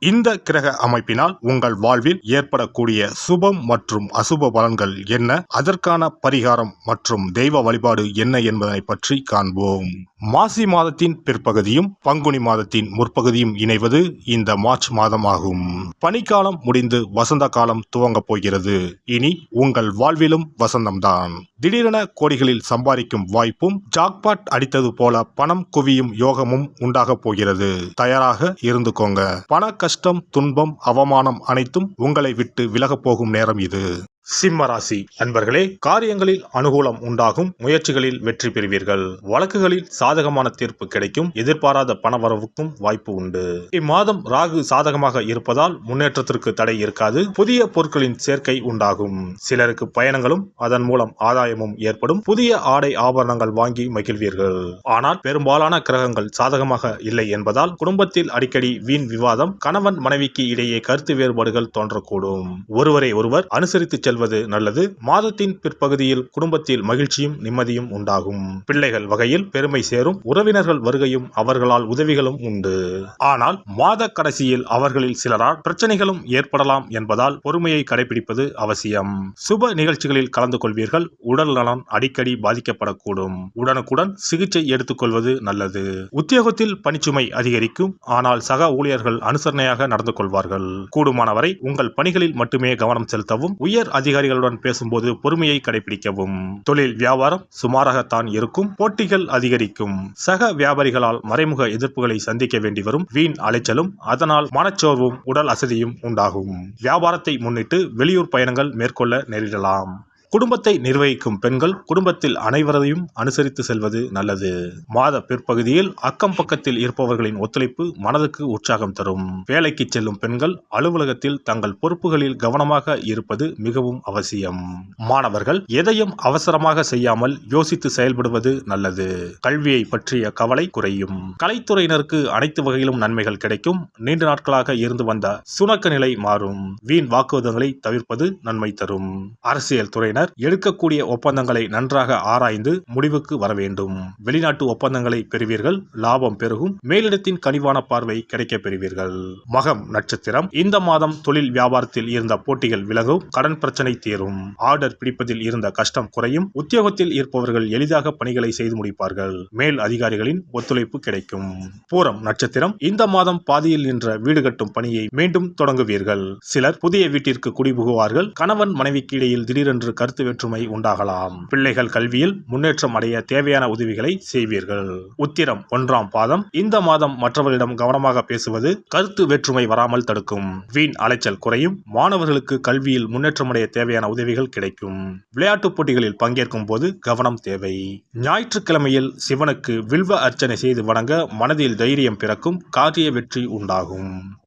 இந்த கிரக அமைப்பினால் உங்கள் வாழ்வில் ஏற்படக்கூடிய சுபம் மற்றும் அசுப பலன்கள் என்ன? அதற்கான பரிகாரம் மற்றும் தெய்வ வழிபாடு என்ன என்பதனை பற்றி காண்போம். மாசி மாதத்தின் பிற்பகுதியும் பங்குனி மாதத்தின் முற்பகுதியும் இணைவது இந்த மார்ச் மாதமாகும். பனிக்காலம் முடிந்து வசந்த காலம் துவங்கப் போகிறது. இனி உங்கள் வாழ்விலும் வசந்தம்தான். திடீரென கோடிகளில் சம்பாதிக்கும் வாய்ப்பும் ஜாக்பாட் அடித்தது போல பணம் குவியும் யோகமும் உண்டாகப் போகிறது. தயாராக இருந்துக்கோங்க. பண கஷ்டம் துன்பம் அவமானம் அனைத்தும் உங்களை விட்டு விலகப் போகும் நேரம் இது. சிம்மராசி அன்பர்களே காரியங்களில் அனுகூலம் உண்டாகும் முயற்சிகளில் வெற்றி பெறுவீர்கள். வழக்குகளில் சாதகமான தீர்ப்பு கிடைக்கும் எதிர்பாராத பணவரவுக்கும் வாய்ப்பு உண்டு. இம்மாதம் ராகு சாதகமாக இருப்பதால் முன்னேற்றத்திற்கு தடை இருக்காது புதிய பொருட்களின் சேர்க்கை உண்டாகும். சிலருக்கு பயணங்களும் அதன் மூலம் ஆதாயமும் ஏற்படும் புதிய ஆடை ஆபரணங்கள் வாங்கி மகிழ்வீர்கள். ஆனால் பெரும்பாலான கிரகங்கள் சாதகமாக இல்லை என்பதால் குடும்பத்தில் அடிக்கடி வீண் விவாதம் கணவன் மனைவிக்கு இடையே கருத்து வேறுபாடுகள் தோன்றக்கூடும். ஒருவரை ஒருவர் அனுசரித்து செல்வது நல்லது. மாதத்தின் பிற்பகுதியில் குடும்பத்தில் மகிழ்ச்சியும் நிம்மதியும் உண்டாகும். பிள்ளைகள் வகையில் பெருமை சேரும். உறவினர்கள் வருகையும் அவர்களால் உதவிகளும் உண்டு. ஆனால் மாத கடைசியில் அவர்களில் சிலரால் பிரச்சனைகளும் ஏற்படலாம் என்பதால் பொறுமையை கடைபிடிப்பது அவசியம். சுப நிகழ்ச்சிகளில் கலந்து கொள்வீர்கள். உடல் நலன் அடிக்கடி பாதிக்கப்படக்கூடும். உடனுக்குடன் சிகிச்சை எடுத்துக்கொள்வது நல்லது. உத்தியோகத்தில் பணிச்சுமை அதிகரிக்கும். ஆனால் சக ஊழியர்கள் அனுசரணையாக நடந்து கொள்வார்கள். கூடுமானவரை உங்கள் பணிகளில் மட்டுமே கவனம் செலுத்தவும். உயர் அதிகாரிகளுடன் பேசும்போது பொறுமையை கடைபிடிக்கவும். தொழில் வியாபாரம் சுமாராகத்தான் இருக்கும். போட்டிகள் அதிகரிக்கும். சக வியாபாரிகளால் மறைமுக எதிர்ப்புகளை சந்திக்க வேண்டி வரும் வீண் அலைச்சலும் அதனால் மனச்சோர்வும் உடல் அசதியும் உண்டாகும். வியாபாரத்தை முன்னிட்டு வெளியூர் பயணங்கள் மேற்கொள்ள நேரிடலாம். குடும்பத்தை நிர்வகிக்கும் பெண்கள் குடும்பத்தில் அனைவரையும் அனுசரித்து செல்வது நல்லது. மாத பிற்பகுதியில் அக்கம் பக்கத்தில் இருப்பவர்களின் ஒத்துழைப்பு மனதுக்கு உற்சாகம் தரும். வேலைக்கு செல்லும் பெண்கள் அலுவலகத்தில் தங்கள் பொறுப்புகளில் கவனமாக இருப்பது மிகவும் அவசியம். மாணவர்கள் எதையும் அவசரமாக செய்யாமல் யோசித்து செயல்படுவது நல்லது. கல்வியை பற்றிய கவலை குறையும். கலைத்துறையினருக்கு அனைத்து வகையிலும் நன்மைகள் கிடைக்கும். நீண்ட நாட்களாக இருந்து வந்த சுணக்க நிலை மாறும். வீண் வாக்குவாதங்களை தவிர்ப்பது நன்மை தரும். அரசியல் துறையினர் துறையினர் எடுக்கக்கூடிய ஒப்பந்தங்களை நன்றாக ஆராய்ந்து முடிவுக்கு வர வேண்டும். வெளிநாட்டு ஒப்பந்தங்களை பெறுவீர்கள் லாபம் பெருகும் மேலிடத்தின் கனிவான பார்வை கிடைக்க பெறுவீர்கள். மகம் நட்சத்திரம். இந்த மாதம் தொழில் வியாபாரத்தில் இருந்த போட்டிகள் விலகும் கடன் பிரச்சனை தீரும். ஆர்டர் பிடிப்பதில் இருந்த கஷ்டம் குறையும் உத்தியோகத்தில் இருப்பவர்கள் எளிதாக பணிகளை செய்து முடிப்பார்கள். மேல் அதிகாரிகளின் ஒத்துழைப்பு கிடைக்கும். பூரம் நட்சத்திரம். இந்த மாதம் பாதியில் நின்ற வீடு கட்டும் பணியை மீண்டும் தொடங்குவீர்கள். சிலர் புதிய வீட்டிற்கு குடிபுகுவார்கள் கணவன் மனைவிக்கு இடையில் திடீரென்று கருத்து கருத்து வேற்றுமை உண்டாகலாம். பிள்ளைகள் கல்வியில் முன்னேற்றம் அடைய தேவையான உதவிகளை செய்வீர்கள். உத்திரம் ஒன்றாம் பாதம். இந்த மாதம் மற்றவர்களிடம் கவனமாக பேசுவது கருத்து வேற்றுமை வராமல் தடுக்கும். வீண் அலைச்சல் குறையும். மாணவர்களுக்கு கல்வியில் முன்னேற்றம் அடைய தேவையான உதவிகள் கிடைக்கும். விளையாட்டுப் போட்டிகளில் பங்கேற்கும் போது கவனம் தேவை. ஞாயிற்றுக்கிழமையில் சிவனுக்கு வில்வ அர்ச்சனை செய்து வணங்க மனதில் தைரியம் பிறக்கும் காரிய வெற்றி உண்டாகும்.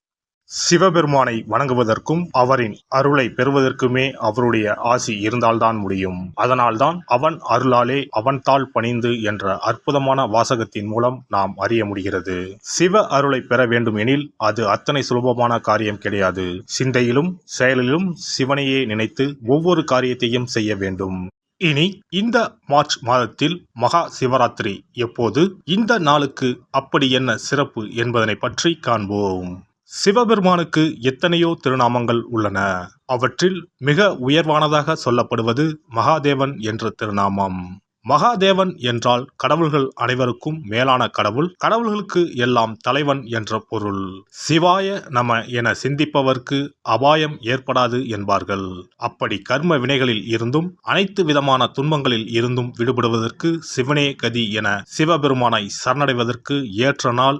சிவபெருமானை வணங்குவதற்கும் அவரின் அருளை பெறுவதற்குமே அவருடைய ஆசி இருந்தால்தான் முடியும். அதனால்தான் அவன் அருளாலே அவன் தாள் பணிந்து என்ற அற்புதமான வாசகத்தின் மூலம் நாம் அறிய முடிகிறது. சிவ அருளை பெற வேண்டும் எனில் அது அத்தனை சுலபமான காரியம் கிடையாது. சிந்தையிலும் செயலிலும் சிவனையே நினைத்து ஒவ்வொரு காரியத்தையும் செய்ய வேண்டும். இனி இந்த மார்ச் மாதத்தில் மகா சிவராத்திரி. எப்போது? இந்த நாளுக்கு அப்படி என்ன சிறப்பு என்பதனை பற்றி காண்போம். சிவபெருமானுக்கு எத்தனையோ திருநாமங்கள் உள்ளன. அவற்றில் மிக உயர்வானதாக சொல்லப்படுவது மகாதேவன் என்ற திருநாமம். மகாதேவன் என்றால் கடவுள்கள் அனைவருக்கும் மேலான கடவுள் கடவுள்களுக்கு எல்லாம் தலைவன் என்ற பொருள். சிவாய நம என சிந்திப்பவர்க்கு அபாயம் ஏற்படாது என்பார்கள். அப்படி கர்ம வினைகளில் இருந்தும் அனைத்து விதமான துன்பங்களில் இருந்தும் விடுபடுவதற்கு சிவனே கதி என சிவபெருமானை சரணடைவதற்கு ஏற்ற நாள்